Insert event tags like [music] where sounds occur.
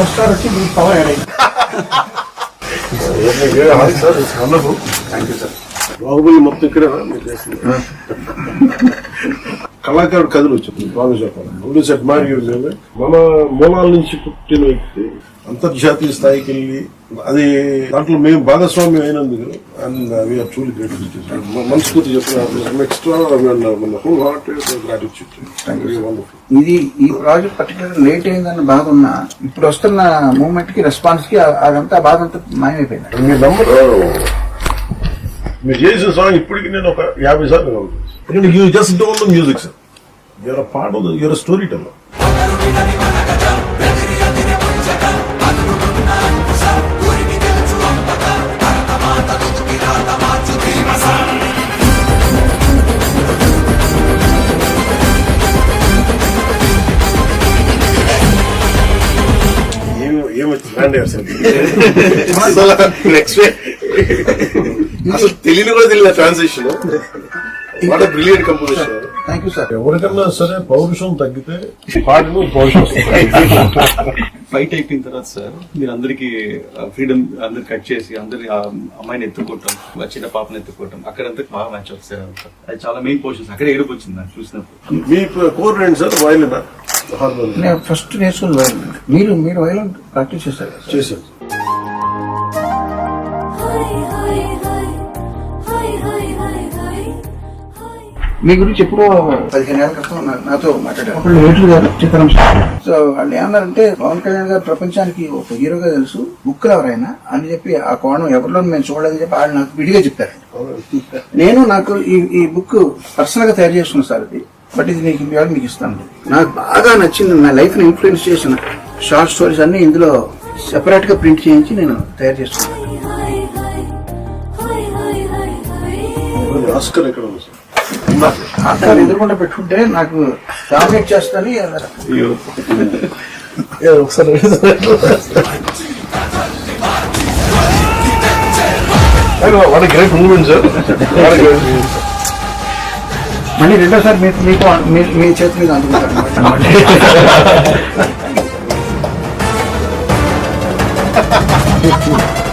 Power star వచ్చి మీకు power add అయింది థ్యాంక్ యూ సార్ బాహుబలి మొత్తం ఇక్కడ కళాకారుడు కథలు వచ్చింది బాగా చెప్పాలి మూడు సెట్ మారి మన మూలాల నుంచి పుట్టిన వ్యక్తి. అంతర్జాతీయ స్థాయికి వెళ్ళి అది దాంట్లో మేము భాగస్వామ్యం అయినందుకు అండ్ వీఆర్ ట్రూలీ గ్రేట్ మనస్ఫూర్తి చెప్తున్నారు ఎక్స్ట్రా మన హోల్ హార్ట్ గ్రాటిట్యూడ్ ఇది ఈ ప్రాజెక్ట్ పర్టికులర్ లేట్ అయిందన్న బాధ ఉన్నా ఇప్పుడు వస్తున్న మూమెంట్కి రెస్పాన్స్కి అదంతా బాధ అంతా మాయమైపోయింది. మీ నంబర్ మీరు చేసిన సాంగ్ ఇప్పటికి నేను ఒక యాభై సార్లు కావాలి ఎందుకంటే you just don't know music sir you're part of your story teller ఏమి ఏమొచ్చింది బ్రాండ్ అసలు నెక్స్ట్ అసలు తెలియని కూడా తెలియదు ట్రాన్సాక్షన్ [laughs] ఎవరికన్నా సరే పౌరుషం తగ్గితే పాటలు పౌరుషం ఫైట్ అయిపోయిన తర్వాత సార్ మీరు అందరికి ఫ్రీడమ్ అందరు కట్ చేసి అందరి ఆ అమ్మాయిని ఎత్తుకోవటం చిన్న పాపని ఎత్తుకోవటం అక్కడంతా బాగా మ్యాచ్ అవుతుంది సార్. అది చాలా మెయిన్ పోర్షన్స్ అక్కడ ఏడుపు వచ్చింది నాకు చూసినప్పుడు. మీ కోర్ ఏంటి సార్ వైలిన్ నేను ఫస్ట్ నేర్చుకుని వైలెన్ మీరు మీరు వైలెన్ ప్రాక్టీస్ చేశారు. కదా సార్? చేశాను Hi, hi, మీ గురించి ఎప్పుడో పదిహేను ఏళ్ళ క్రితం నాతో మాట్లాడారు. అప్పుడు ఏట్లు గారు చిత్రం సో వాళ్ళు ఏమన్నారంటే పవన్ కళ్యాణ్ గారు ప్రపంచానికి ఒక హీరోగా తెలుసు బుక్ ఎవరైనా అని చెప్పి ఆ కోణం ఎవరిలో మేము చూడదని చెప్పి వాళ్ళు నాకు విడిగా చెప్పారు. నేను నాకు ఈ ఈ బుక్ పర్సనల్గా తయారు చేసుకున్నాను సార్ ఇది బట్ ఇది నీకు ఇవాళ మీకు ఇస్తాను. నాకు బాగా నచ్చింది నా లైఫ్ని ఇన్ఫ్లుయెన్స్ చేసిన షార్ట్ స్టోరీస్ అన్ని ఇందులో సెపరేట్గా ప్రింట్ చేయించి నేను తయారు చేసుకున్నాను. ఆస్కర్ ఎక్కడ ఉంది అక్కడ ఎదురుకుండా పెట్టుకుంటే నాకు డామినేట్ చేస్తాని వాట్ గ్రేట్ మూమెంట్ సార్ మళ్ళీ రెండోసారి మీకు మీకు మీ- మీ చేతి మీద అన్నమాట. [laughs]